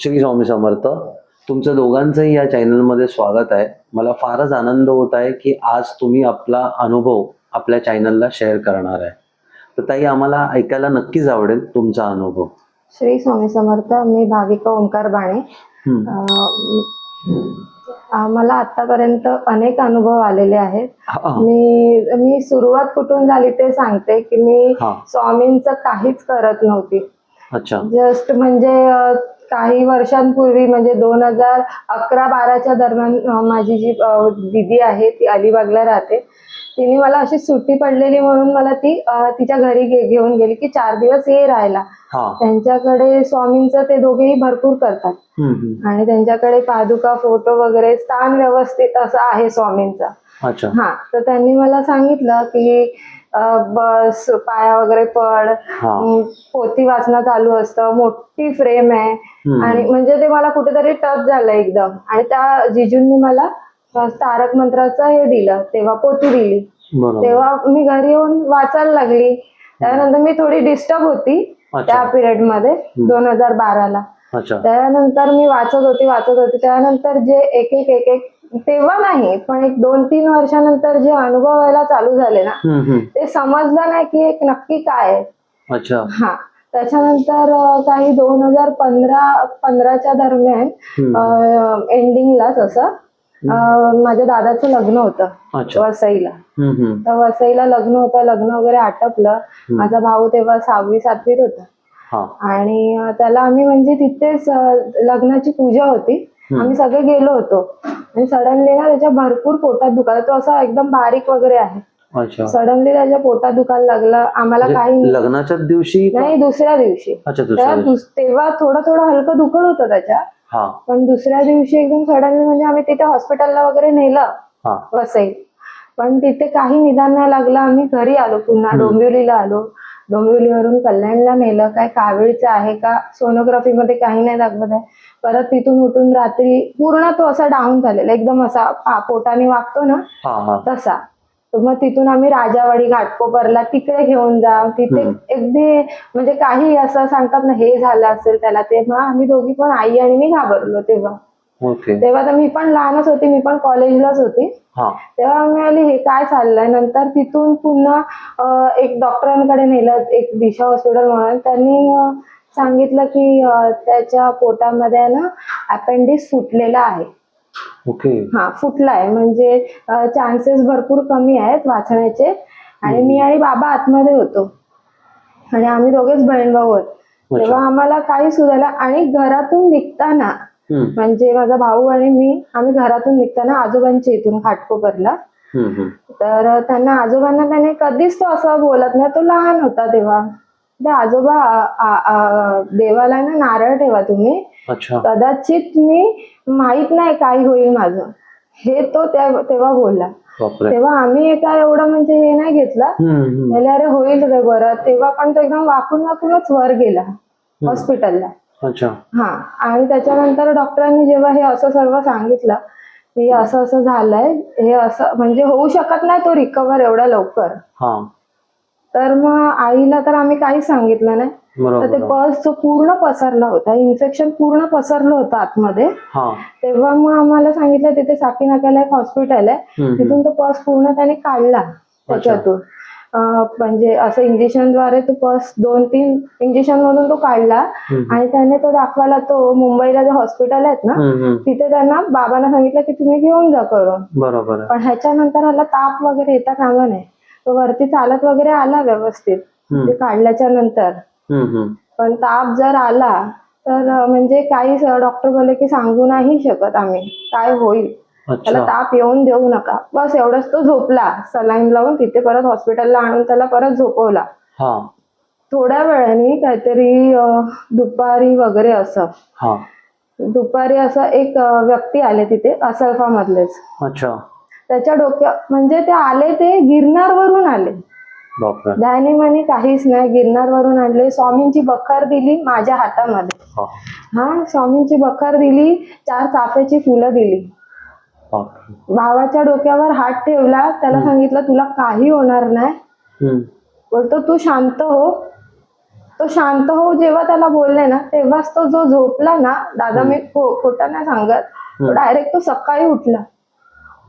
श्री स्वामी समर्थ तुमचं दोघांचंही या चॅनलमध्ये स्वागत आहे. मला फारच आनंद होत आहे की आज तुम्ही आपला अनुभव आपल्या चॅनलला शेअर करणार आहे. तर ताई आम्हाला ऐकायला नक्कीच आवडेल तुमचा अनुभव. श्री स्वामी समर्थ मी भाविका ओंकार बाणे. मला आतापर्यंत अनेक अनुभव आलेले आहेत. मी मी सुरुवात कुठून झाली ते सांगते की मी. स्वामींचं काहीच करत नव्हती. अच्छा. जस्ट म्हणजे काही वर्षांपूर्वी म्हणजे दोन हजार अकरा बाराच्या दरम्यान माझी जी दीदी आहे ती अलिबागला राहते. तिने मला अशी सुट्टी पडलेली म्हणून मला ती तिच्या घरी घेऊन गेली की चार दिवस ये राहायला. हा. त्यांच्याकडे स्वामींचं ते दोघेही भरपूर करतात. आणि त्यांच्याकडे पादुका फोटो वगैरे स्थान व्यवस्थित असं आहे स्वामींचं. हा तर त्यांनी मला सांगितलं की बस पाया वगैरे पड. पोथी वाचणं चालू असतं. मोठी फ्रेम आहे. आणि म्हणजे ते मला कुठेतरी टच झालं एकदम. आणि त्या जिजूंनी मला तारक मंत्राचं हे दिलं तेव्हा पोथी दिली. तेव्हा मी घरी येऊन वाचायला लागली. त्यानंतर मी थोडी डिस्टर्ब होती त्या पिरियडमध्ये दोन हजार बाराला. त्यानंतर मी वाचत होती वाचत होती. त्यानंतर जे एक एक एक एक तेव्हा नाही पण एक दोन तीन वर्षानंतर जे अनुभव व्हायला चालू झाले ना. ते समजलं नाही की एक नक्की काय आहे. अच्छा. हा. त्याच्यानंतर काही दोन हजार पंधरा पंधराच्या दरम्यान हम्म. एंडिंगलाच असं माझ्या दादाचं लग्न होतं वसईला. तर वसईला लग्न होतं लग्न वगैरे आटपलं. माझा भाऊ तेव्हा सहावी सातवीत होता. हा. आणि त्याला आम्ही म्हणजे तिथेच लग्नाची पूजा होती. आम्ही सगळे गेलो होतो. आणि सडनली ना त्याच्या भरपूर पोटात दुखायला तो असा एकदम बारीक वगैरे आहे. सडनली त्याच्या पोटात दुखायला लागलं आम्हाला काही म्हणजे लग्नाच्याच दिवशी का? नाही दुसऱ्या दिवशी. तेव्हा दिवशी. थोडं थोडं हलकं दुखत होतं त्याच्या. हा. पण दुसऱ्या दिवशी एकदम सडनली म्हणजे आम्ही तिथे हॉस्पिटलला वगैरे नेलं. हा. वसई पण तिथे काही निदान नाही लागलं. आम्ही घरी आलो पुन्हा डोंबिवलीला आलो. डोंबिवलीवरून कल्याणला नेलं. काय कावीळचं आहे का? सोनोग्राफी मध्ये काही नाही दाखवत आहे. परत तिथून उठून रात्री पूर्ण तो असा डाऊन झालेला. एकदम असा पोटाने वागतो ना तसा. तर मग तिथून आम्ही राजावाडी घाटकोपरला तिकडे घेऊन जा तिथे अगदी म्हणजे काही असं सांगतात ना हे झालं असेल त्याला तेव्हा आम्ही दोघी पण आई आणि मी घाबरलो तेव्हा. ओके. तेव्हा तर मी पण लहानच होती मी पण कॉलेजलाच होती. हा. तेव्हा मी आली हे काय चाललंय? नंतर तिथून पुन्हा अं, एक डॉक्टरांकडे नेलं एक दिशा हॉस्पिटल म्हणून. त्यांनी अं, सांगितलं की अं, त्याच्या पोटामध्ये आहे ना अपेंडिक्स फुटलेला आहे. ओके. हा फुटलाय. म्हणजे चान्सेस भरपूर कमी आहेत वाचण्याचे. आणि मी आणि बाबा आतमध्ये होतो. आणि आम्ही दोघेच बहीण भाऊ आहोत. तेव्हा आम्हाला काही सुधारलं. आणि घरातून निघताना म्हणजे माझा भाऊ आणि मी आम्ही घरातून निघताना आजोबांच्या इथून घाटकोपरला. तर त्यांना आजोबांना त्याने कधीच तो असं बोलत नाही. तो लहान होता तेव्हा. आजोबा देवाला ना नारळ ठेवा तुम्ही. अच्छा. कदाचित मी माहीत नाही काय होईल माझं. हे तो तेव्हा बोलला. तेव्हा आम्ही काय एवढं म्हणजे हे नाही घेतलं. म्हणजे अरे होईल रे बरं. तेव्हा पण तो एकदम वाकून वाकूनच वर गेला. हॉस्पिटलला. अच्छा. हा. आणि त्याच्यानंतर डॉक्टरांनी जेव्हा हे असं सर्व सांगितलं की असं असं झालंय हे असं म्हणजे होऊ शकत नाही तो रिकवर एवढ्या लवकर. तर मग आईला तर आम्ही काहीच सांगितलं नाही. तर ते पस जो पूर्ण पसरला होता. इन्फेक्शन पूर्ण पसरलं होतं आतमध्ये. हा. तेव्हा मग आम्हाला सांगितलं तिथे साकी नाक्याला एक हॉस्पिटल आहे. तिथून तो पस पूर्ण त्याने काढला त्याच्यातून. म्हणजे असं इंजेक्शनद्वारे तो पस दोन तीन इंजेक्शन मधून तो काढला. आणि त्याने तो दाखवायला तो मुंबईला जे हॉस्पिटल आहेत ना. तिथे त्यांना बाबांना सांगितलं की तुम्ही घेऊन जा करून. बरोबर पण ह्याच्यानंतर ह्याला ताप वगैरे येता कामा नाही तो वरती चालत वगैरे आला व्यवस्थित. ते काढल्याच्या नंतर. पण ताप जर आला तर म्हणजे काही डॉक्टर बोलले की सांगू नाही शकत आम्ही. काय होईल? त्याला ताप येऊन देऊ नका. बस एवढंच तो झोपला. सलाईन लावून तिथे परत हॉस्पिटलला आणून त्याला परत झोपवला. हा. थोड्या वेळाने काहीतरी दुपारी वगैरे असं. हा. दुपारी असं एक व्यक्ती आले तिथे असल्फा मधलेच अच्छा. त्याच्या डोक्या म्हणजे ते आले ते गिरनार वरून आले. ध्यानी म्हणे काहीच नाही. गिरनार वरून आणले. स्वामींची बखर दिली माझ्या हातामध्ये. हा. हा स्वामींची बखर दिली चार चाफ्याची फुलं दिली. भावाच्या डोक्यावर हात ठेवला. त्याला सांगितलं तुला काही होणार नाही. बोलतो तू शांत हो. तो शांत हो जेव्हा त्याला बोलले ना तेव्हाच तो जो झोपला ना दादा मी खोटं नाही सांगत. डायरेक्ट तो सकाळी उठला.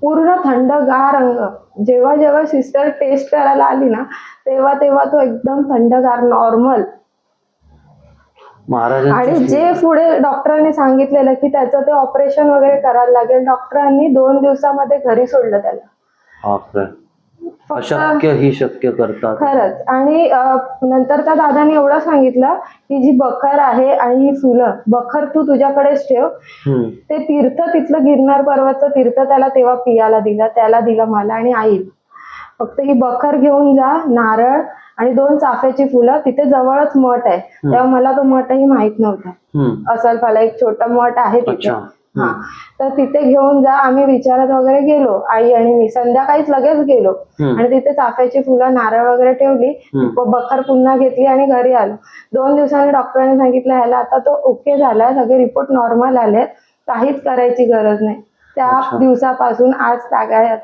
पूर्ण थंडगार अंग जेव्हा जेव्हा सिस्टर टेस्ट करायला आली ना तेव्हा तेव्हा तो एकदम थंडगार नॉर्मल आणि जे पुढे डॉक्टरांनी सांगितलेलं की त्याचं ते ऑपरेशन वगैरे करायला लागेल डॉक्टरांनी दोन दिवसामध्ये घरी सोडलं त्याला. अशक्य ही शक्य करतात. खरंच. आणि नंतर त्या दादाने एवढं सांगितलं की जी बखर आहे आणि ही फुलं बखर तू तुझ्याकडेच ठेव. ते तीर्थ तिथलं गिरनार पर्वतचं तीर्थ त्याला तेव्हा पियाला दिलं त्याला दिलं मला आणि आईल फक्त ही बखर घेऊन जा नारळ आणि दोन चाफ्याची फुलं तिथे जवळच मठ आहे. तेव्हा मला तो मठही माहीत नव्हता. हम्म. असल मला एक छोटा मठ आहे तिथे. हा. तर तिथे घेऊन जा आम्ही विचारत वगैरे गेलो आई आणि मी. संध्याकाळीच लगेच गेलो. आणि तिथे चाफ्याची फुलं नारळ वगैरे ठेवली. बखर पुन्हा घेतली आणि घरी आलो. दोन दिवसांनी डॉक्टरांनी सांगितलं ह्याला आता तो ओके झालाय सगळे रिपोर्ट नॉर्मल आले काहीच करायची गरज नाही. त्या. दिवसापासून आज तागायत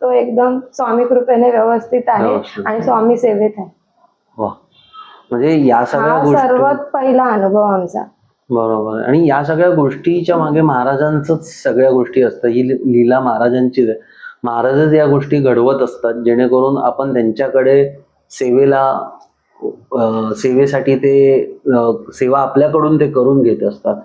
तो एकदम स्वामी कृपेने व्यवस्थित आहे. आणि स्वामी सेवेत आहे. म्हणजे या सर्वात पहिला अनुभव आमचा. बरोबर. आणि या सगळ्या गोष्टीच्या मागे महाराजांच सगळ्या गोष्टी असतात. ही ली- लीला महाराजांचीच आहे. महाराजच या गोष्टी घडवत असतात. जेणेकरून आपण त्यांच्याकडे सेवेला अं, सेवेसाठी ते अं, सेवा आपल्याकडून ते करून घेत असतात.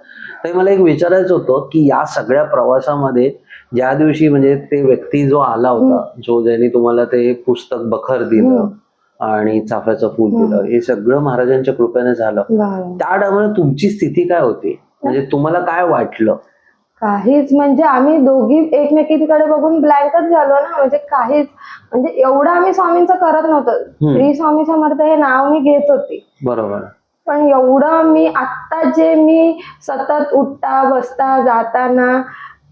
तर मला एक विचारायचं होतं की या सगळ्या प्रवासामध्ये ज्या दिवशी म्हणजे ते व्यक्ती जो आला होता जो ज्याने तुम्हाला ते पुस्तक बखर दिलं आणि चाफ्याचं फूल दिलं हे सगळं महाराजांच्या कृपेने झालं. त्या टायमाला तुमची स्थिती काय होती? म्हणजे तुम्हाला काय वाटलं? काहीच म्हणजे आम्ही दोघी एकमेकीकडे बघून ब्लँकच झालो ना. म्हणजे काहीच म्हणजे एवढं आम्ही स्वामींचं करत नव्हतं. श्री स्वामी समर्थ हे नाव मी घेत होते. बरोबर. पण एवढं मी आत्ता जे मी सतत उठता बसता जाताना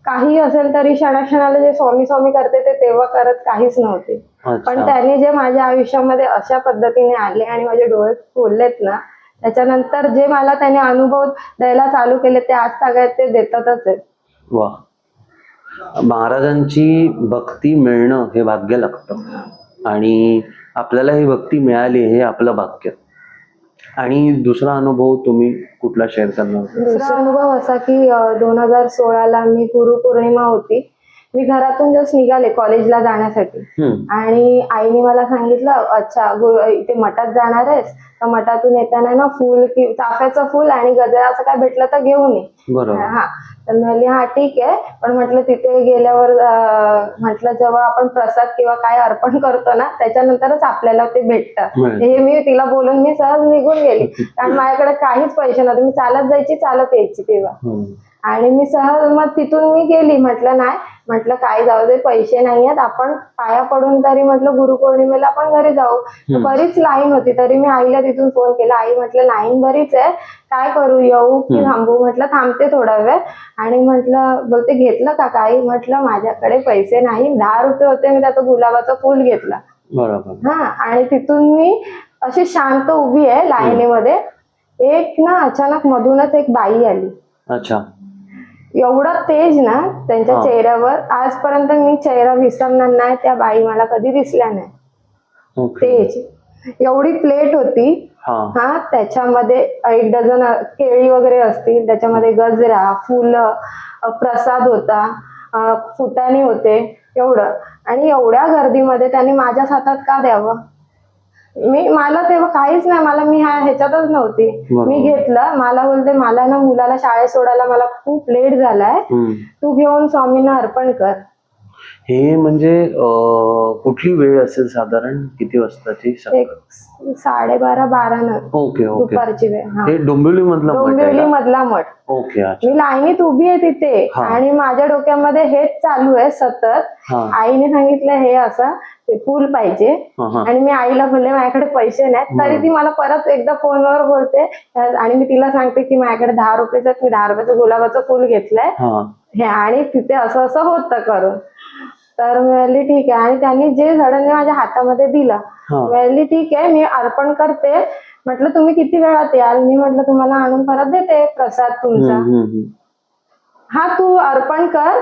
काही असेल तरी क्षणाक्षणाला जे स्वामी स्वामी करते ते तेव्हा करत काहीच नव्हते. पण त्याने जे माझ्या आयुष्यामध्ये अशा पद्धतीने आले आणि माझे डोळे खोललेत ना त्याच्यानंतर जे मला त्याने अनुभव द्यायला चालू केले ते आज सगळ्यात ते देतातच आहेत. वा. महाराजांची भक्ती मिळणं हे भाग्य लागतं. आणि आपल्याला ही भक्ती मिळाली हे आपलं भाग्य. आणि दुसरा अनुभव तुम्ही कुठला शेअर करणार? दुसरा अनुभव असा की दोन हजार सोळाला मी गुरुपौर्णिमा होती. मी घरातून जस्ट निघाले कॉलेजला जाण्यासाठी. आणि आईने मला सांगितलं अच्छा इथे मठात जाणार आहेस तर मठातून येताना ना फुल कि चाफ्याचं फुल आणि गजरा असं काय भेटलं तर घेऊन ये. हा. तर म्हणली हा ठीक आहे. पण म्हटलं तिथे गेल्यावर म्हटलं जेव्हा आपण प्रसाद किंवा काय अर्पण करतो ना त्याच्यानंतरच आपल्याला ते भेटतं. हे मी तिला बोलून मी सहज निघून गेली. कारण माझ्याकडे काहीच पैसे नव्हते. मी चालत जायची चालत यायची तेव्हा. आणि मी सहज मग तिथून मी गेली. म्हटलं नाही म्हटलं काय जाऊ दे पैसे नाही आहेत आपण पाया पडून तरी म्हटलं गुरुपौर्णिमेला आपण घरी जाऊ. बरीच लाईन होती तरी मी आईला तिथून फोन केला. आई म्हटलं लाईन बरीच आहे काय करू येऊ की थांबू? म्हटलं थांबते थोडा वेळ. आणि म्हटलं बोलते घेतलं का काही? म्हटलं माझ्याकडे पैसे नाही दहा रुपये होते मी त्याचं गुलाबाचं फुल घेतला. बरोबर. हा आणि तिथून मी अशी शांत उभी आहे लाईनीमध्ये. एक ना अचानक मधूनच एक बाई आली. अच्छा. एवढं तेज ना त्यांच्या. चेहऱ्यावर आजपर्यंत मी चेहरा विसरणार नाही त्या बाई मला कधी दिसल्या नाही. तेज. एवढी प्लेट होती. हा. त्याच्यामध्ये एक डझन केळी वगैरे असतील त्याच्यामध्ये गजरा फुलं प्रसाद होता फुटाणे होते एवढं. आणि एवढ्या गर्दीमध्ये त्यांनी माझ्याच हातात का द्यावं? मी मला तेव्हा काहीच नाही मला मी ह्या ह्याच्यातच नव्हती. मी घेतलं मला बोलते मला ना मुलाला शाळेत सोडायला मला खूप लेट झालाय. तू घेऊन स्वामींना अर्पण कर. हे म्हणजे कुठली वेळ असेल साधारण? किती वाजताची एक साडेबारा बारा न ओके ओके. दुपारची वेळ डोंबिवली मधलं डोंबिवली? मधला मठ. ओके मी लाईनीत उभी आहे तिथे. आणि माझ्या डोक्यामध्ये हेच चालू आहे सतत. आईने सांगितलं हे असं ते फुल पाहिजे. आणि मी आईला बोलले माझ्याकडे पैसे नाहीत. तरी ती मला परत एकदा फोनवर बोलते. आणि मी तिला सांगते की माझ्याकडे दहा रुपयाचं मी दहा रुपयाचं गुलाबाचं फुल घेतलंय. हा. आणि तिथे असं असं होतं करून. तर मी म्हणली ठीक आहे. आणि त्यांनी जे सडनली माझ्या हातामध्ये दिलं मी म्हणली ठीक आहे मी अर्पण करते. म्हटलं तुम्ही किती वेळात याल? मी म्हटलं तुम्हाला आणून परत देते प्रसाद तुमचा. हा तू अर्पण कर.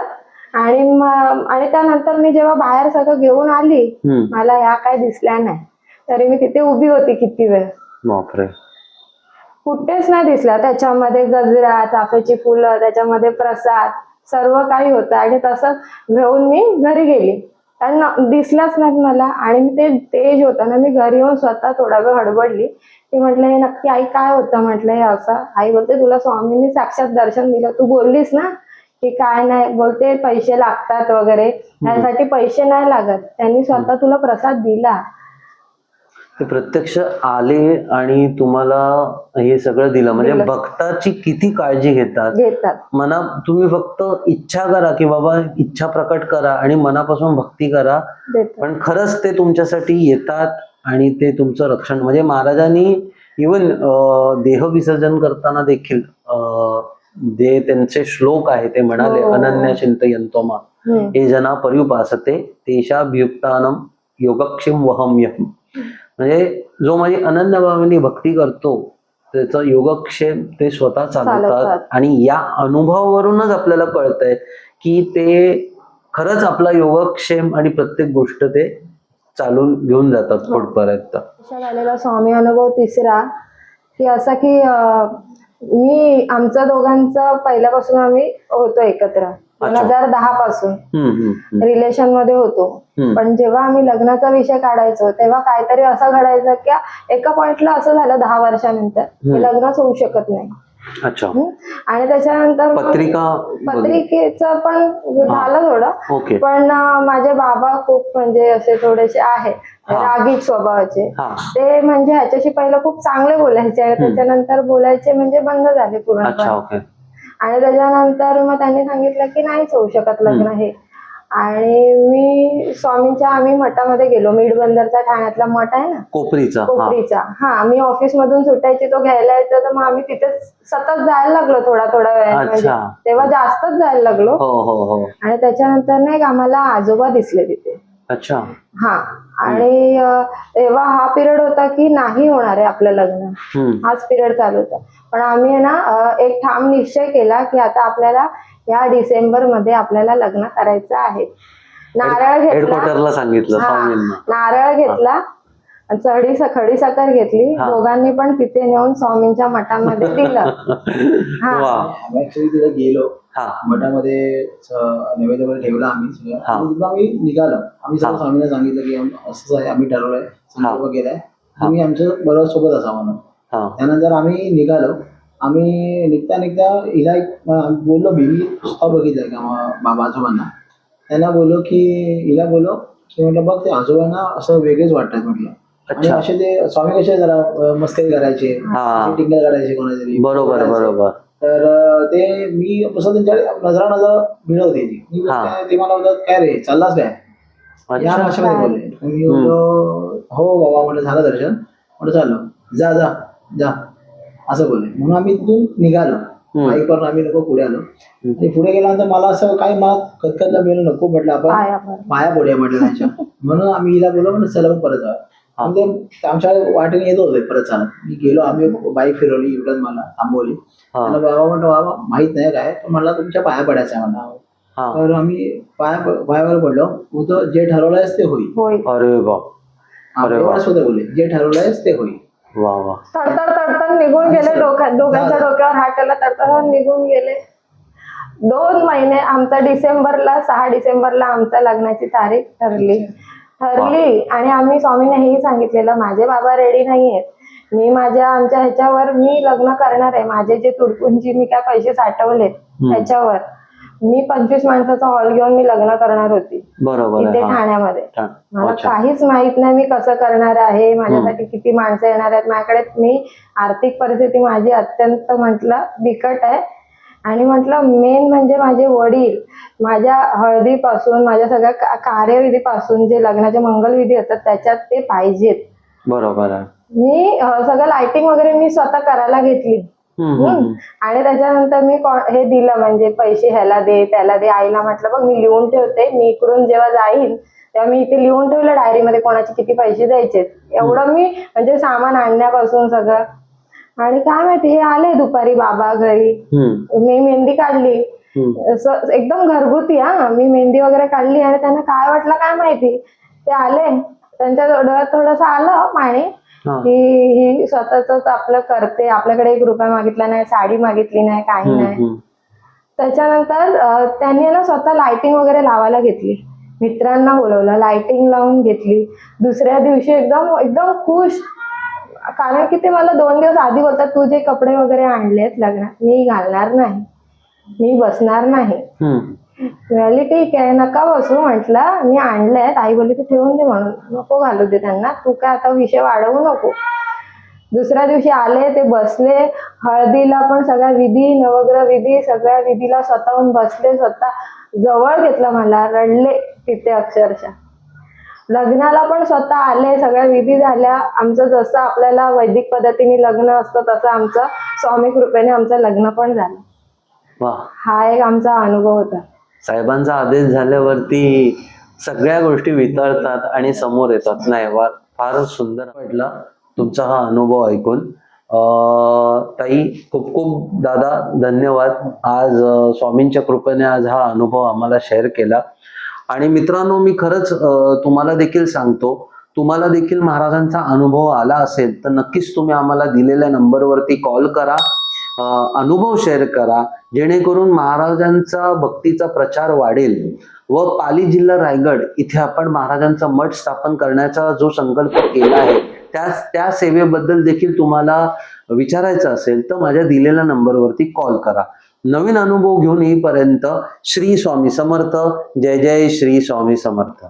आणि म- आणि त्यानंतर मी जेव्हा बाहेर सगळं घेऊन आली. मला ह्या काय दिसल्या नाही. तरी मी तिथे उभी होती किती वेळ. बापरे. कुठेच नाही दिसला त्याच्यामध्ये गजरा चाफ्याची फुलं त्याच्यामध्ये प्रसाद सर्व काही होतं. आणि तसं घेऊन मी घरी गेली. कारण दिसलाच नाही मला. आणि मी ते तेज होतं ना मी घरी येऊन स्वतः थोडा वेळ हडबडली. की म्हटलं हे नक्की आई काय होतं? म्हटलं हे असं. आई बोलते तुला स्वामींनी साक्षात दर्शन दिलं. तू बोललीस ना की काय नाही बोलते पैसे लागतात वगैरे. त्यासाठी पैसे नाही लागत. त्यांनी स्वतः तुला प्रसाद दिला. ते प्रत्यक्ष आले आणि तुम्हाला हे सगळं दिलं. म्हणजे. भक्ताची किती काळजी घेतात? घेतात. मना तुम्ही फक्त इच्छा करा की बाबा इच्छा प्रकट करा आणि मनापासून भक्ती करा. पण खरंच ते तुमच्यासाठी येतात आणि ते तुमचं रक्षण. म्हणजे महाराजांनी इवन देह विसर्जन करताना देखील अं, जे त्यांचे श्लोक आहे ते म्हणाले हो. अनन्या चिंतयंतोमा हम्म. हे जना पर्युपासते तेशाभियुक्तानम योगक्षिम वहम्यहम म्हणजे जो माझी अनन्य भावाने भक्ती करतो त्याचा योगक्षेम ते स्वतः चालवतात. आणि या अनुभवावरूनच आपल्याला कळतंय की ते खरंच आपला योगक्षेम आणि प्रत्येक गोष्ट ते चालून घेऊन जातात पुढपर्यंत असा झालेला स्वामी अनुभव तिसरा की असा की मी आमच्या दोघांचं पहिल्यापासून आम्ही होतो एकत्र दोन. हजार दहा पासून. रिलेशनमध्ये होतो. पण जेव्हा आम्ही लग्नाचा विषय काढायचो तेव्हा काहीतरी असं घडायचं की एका पॉइंटला असं झालं दहा वर्षानंतर लग्नच होऊ शकत नाही अच्छा. आणि त्याच्यानंतर पत्रिका. पत्रिकेचं पण झालं थोडं. पण माझे बाबा खूप म्हणजे असे थोडेसे आहेत. हा. रागीट स्वभावाचे. ते म्हणजे ह्याच्याशी पहिलं खूप चांगले बोलायचे आणि त्याच्यानंतर बोलायचे म्हणजे बंद झाले ओके. आणि त्याच्यानंतर मग त्यांनी सांगितलं की नाहीच होऊ शकत लग्न हे. आणि मी स्वामींच्या आम्ही मठामध्ये गेलो. मीड बंदरचा ठाण्यातला मठ आहे ना? कोपरीचा हा. कोपरीचा. हा मी ऑफिस मधून सुटायची तो घ्यायला यायचा तर मग आम्ही तिथे सतत जायला लागलो थोडा थोडा वेळ. म्हणजे अच्छा. तेव्हा जास्तच जायला लागलो. हो हो हो. आणि त्याच्यानंतर नाही आम्हाला आजोबा दिसले तिथे. अच्छा. हा. आणि तेव्हा हा पिरियड होता की नाही होणार आहे आपलं लग्न. हाच पिरियड चालू होता. पण आम्ही ना एक ठाम निश्चय केला की आता आपल्याला या डिसेंबरमध्ये आपल्याला लग्न करायचं आहे. नारळ घेतला. हेडक्वार्टरला सांगितलं स्वामींना. नारळ घेतला. चढी खडी साखर घेतली. दोघांनी पण तिथे नेऊन स्वामींच्या मठामध्ये दिलं. हा. तिथे गेलो. हा. मठामध्ये नैवेद्य वगैरे ठेवला आम्ही आम्ही निघालो. आम्ही हा. सगळं स्वामीला सांगितलं की असंच आहे आम्ही ठरवलंय. संकल्प केलाय. हा. तुम्ही आमच्या बरोबर सोबत असा म्हणून. हा. त्यानंतर आम्ही निघालो. आम्ही निघता निघता हिला एक बोललो बेबी स्वतः बघितलंय का बाबा आजोबांना? त्यांना बोललो की हिला बोललो की म्हटलं बघ ते आजोबांना असं वेगळेच वाटतात म्हटलं. आणि अच्छा. असे ते स्वामी कसे जरा मस्करी करायचे हा. टिंगल काढायचे कोणातरी. बरोबर करायचे. बरोबर. तर अं, ते मी असं त्यांच्याकडे नजरा नजर मिळवते ती. मी हा. बोलते, ते मला बोलतात काय रे चाललास काय? या अच्छा भाषेमध्ये? बोलले. मी बोललो हो बाबा म्हटलं झालं दर्शन. म्हटलं चाललो. जा जा जा. असं बोलले. म्हणून आम्ही तिथून निघालो. बाईक पण आम्ही नको पुढे आलो. आणि पुढे गेल्यानंतर मला असं काही मला कतकतला मिळलं नको म्हटलं आपण. पाया पडूया म्हटलं त्यांच्या. म्हणून आम्ही हिला बोललो म्हटलं चला परत जाऊ हा. आमच्या वाटेने येत होते परत चालत. मी गेलो आम्ही बाईक फिरवली इकडं मला थांबवली. हा. मला बाबा म्हटलं बाबा माहीत नाही काय पण मला तुमच्या पाया पडायचं आहे म्हणा हा. तर आम्ही पाया पायावर पडलो. तू जे ठरवलंयस ते होईल. अरे सुद्धा बोलले. जे ठरवलंयस ते होईल. वा वा. तडतड तडतड निघून गेले डोक्यात दोघांच्या डोक्यावर हात ठेवला तडतड निघून गेले. दोन महिने आमचा डिसेंबरला सहा डिसेंबरला आमच्या लग्नाची तारीख ठरली. ठरली. आणि आम्ही स्वामीने हेही सांगितलेलं माझे बाबा रेडी नाहीयेत. मी माझ्या आमच्या ह्याच्यावर मी लग्न करणार आहे. माझे जे तुडपुंजी मी काय पैसे साठवले त्याच्यावर मी पंचवीस माणसाचा हॉल घेऊन मी लग्न करणार होती. बरोबर इथे आहे हा. ठाण्यामध्ये. मला अच्छा. काहीच माहीत नाही मी कसं करणार आहे माझ्यासाठी किती माणसं येणार आहेत. माझ्याकडे मी आर्थिक परिस्थिती माझी अत्यंत म्हटलं बिकट आहे. आणि म्हटलं मेन म्हणजे माझे वडील माझ्या हळदीपासून माझ्या सगळ्या का- कार्यविधीपासून जे लग्नाचे मंगलविधी असतात त्याच्यात ते पाहिजेत. बरोबर आहे. मी अं, सगळं लाइटिंग वगैरे मी स्वतः करायला घेतली. आणि त्याच्यानंतर मी हे दिलं म्हणजे पैसे ह्याला दे त्याला दे. आईला म्हटलं बघ मी लिहून ठेवते. मी इकडून जेव्हा जाईन तेव्हा मी इथे लिहून ठेवलं डायरीमध्ये कोणाचे किती पैसे द्यायचे. एवढं मी म्हणजे सामान आणण्यापासून सगळं. आणि काय माहिती हे आले दुपारी बाबा घरी. मी मेहंदी काढली. एकदम घरगुती हा. मी मेहंदी वगैरे काढली आणि त्यांना काय वाटलं काय माहिती. ते आले. त्यांच्या डोळ्यात थोडंसं आलं पाणी. की ही स्वतःच आपलं करते. आपल्याकडे एक रुपया मागितला नाही साडी मागितली नाही काही नाही. त्याच्यानंतर त्यांनी ना स्वतः लाइटिंग वगैरे लावायला घेतली. मित्रांना बोलवलं लाइटिंग लावून घेतली. दुसऱ्या दिवशी एकदम एकदम खुश. कारण की ते मला दोन दिवस आधी बोलतात तू जे कपडे वगैरे आणलेत लग्नात मी घालणार नाही. मी बसणार नाही. मिळाली ठीक आहे नका बसू म्हटलं. मी आणलंय आई बोलली तू ठेवून दे म्हणून. नको घालू दे त्यांना. तू काय आता विषय वाढवू नको. दुसऱ्या दिवशी आले ते बसले. हळदीला पण सगळ्या विधी नवग्रह विधी सगळ्या विधीला स्वतःहून बसले स्वतः जवळ घेतलं मला. रडले तिथे अक्षरशः. लग्नाला पण स्वतः आले सगळ्या विधी झाल्या. आमचं जसं आपल्याला वैदिक पद्धतीने लग्न असतं तसं आमचं स्वामी कृपेने आमचं लग्न पण झालं. हा एक आमचा अनुभव होता. साहेबांचा आदेश झाल्यावरती सगळ्या गोष्टी वितळतात आणि समोर येतात. नाही वा फारच सुंदर वाटला तुमचा हा अनुभव ऐकून. ताई खूप खूप दादा धन्यवाद. आज स्वामींच्या कृपेने आज हा अनुभव आम्हाला शेअर केला. आणि मित्रांनो मी खरंच तुम्हाला देखील सांगतो तुम्हाला देखील महाराजांचा अनुभव आला असेल तर नक्कीच तुम्ही आम्हाला दिलेल्या नंबरवरती कॉल करा. अनुभव शेअर करा. जेणेकरून महाराजांचा भक्तीचा प्रचार वाढेल व पाली जिल्हा रायगड इथे आपण महाराजांचा मठ स्थापन करण्याचा जो संकल्प केला आहे त्या त्या सेवेबद्दल देखील तुम्हाला विचारायचं असेल तर माझ्या दिलेल्या नंबरवरती कॉल करा. नवीन अनुभव घेऊन येईपर्यंत श्री स्वामी समर्थ. जय जय श्री स्वामी समर्थ.